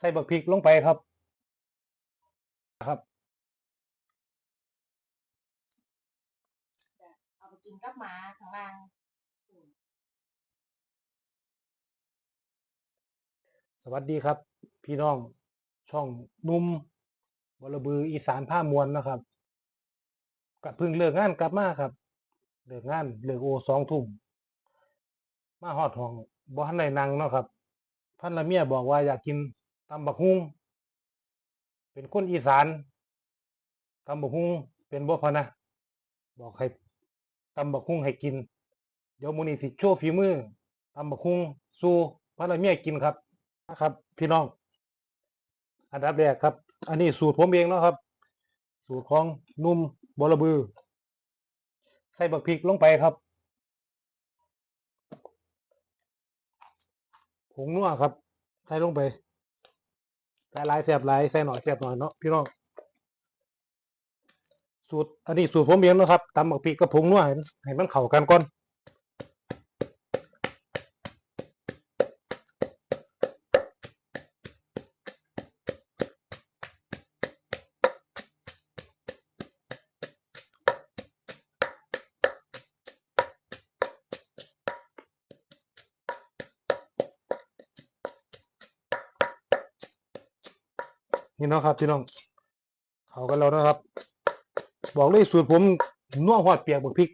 ใส่บักพริกลงไปครับครับเอาไปกินกับหมาข้างล่างสวัสดีครับ พี่น้องช่องนุ่มบลบืออีสานผ้ามวลนะครับกับเพิ่งเลิกงานกลับมาครับเลิกงานเลิกโอสองทุ่มมาหอดห้องบ่ทันได้นั่งเนาะครับพันละเมียบอกว่าอยากกิน ตำบักฮุงเป็นคนอีสานตำบักฮุงเป็นบ่พะนะ บอกให้ตำบักฮุงให้กิน เดี๋ยวมื้อนี้สิโชว์ฝีมือตำบักฮุงสู่พันละเมียกินครับนะครับ พี่น้อง อันดับแรกครับ อันนี้สูตรผมเองเนาะครับ สูตรของนุ่มบอระบือ ใส่บักพริกลงไปครับผงนัวครับ ใส่ลงไป แต่หลายแสบหลายใส่หน่อยแสบหน่อยเนาะพี่น้องสูตรอันนี้สูตรผมเองนะครับตำบักพริกกับผงนัวให้ให้มันเข้ากันก่อน นี่เนาะครับพี่น้องเขากันแล้วนะครับ บอกเลยสูตรผมนัวหอดเปียกบักพริก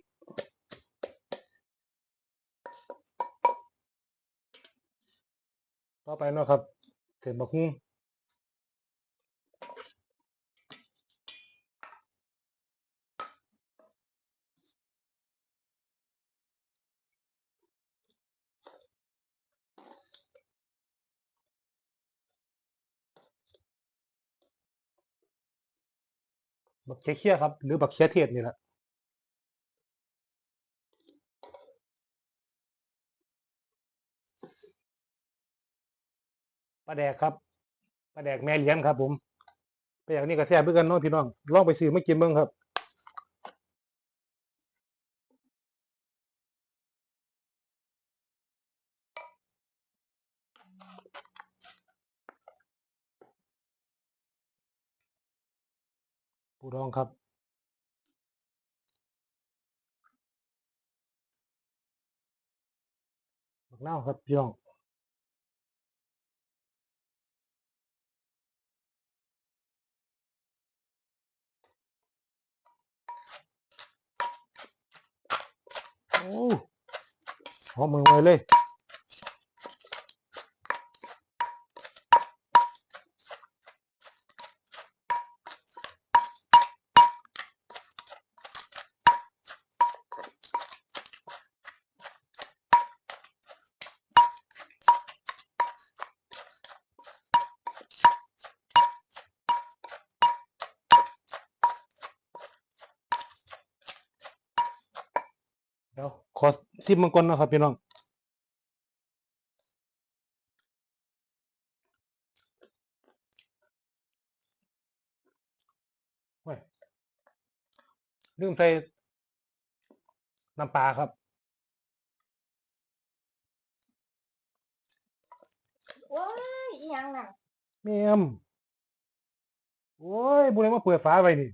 ต่อไปเนาะครับเสร็จบักฮุ้ง บักเคี้ยครับ หรือบักเคี้ยเทศนี่แหละปลาแดกครับปลาแดกแม่เลี้ยงครับ ผมปลาแดกนี่ก็แซ่บเพื่อกันเนาะพี่น้องลองไปซื้อมากินเบิ่งครับ ปูดองครับ บักนาครับพี่น้องโอ้หอมมือไวเลย เดี๋ยวขอซิมมังกรนะครับพี่น้องเว้ยลืมใส่น้ำปลาครับโอ้ยอีหยังน่ะ เมียม โอ้ยบุเรมาเปิดฝาไว้นี่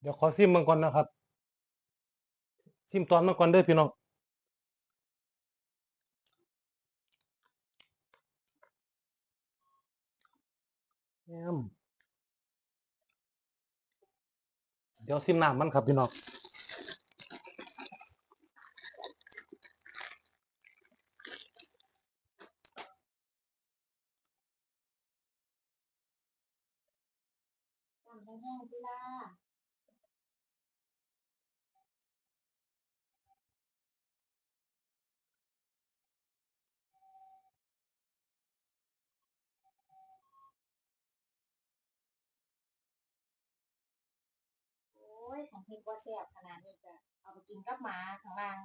เดี๋ยวขอซิมมังก่อนนะครับ ซิมตอนมังก่อนเด้อพี่น้องแอมเดี๋ยวซิมน้ำมันครับพี่น้องทำให้แห้งพี่ล่า ของเฮ็ดบ่แซ่บขนาดนี้ก็เอาไปกินกับหมาข้างล่าง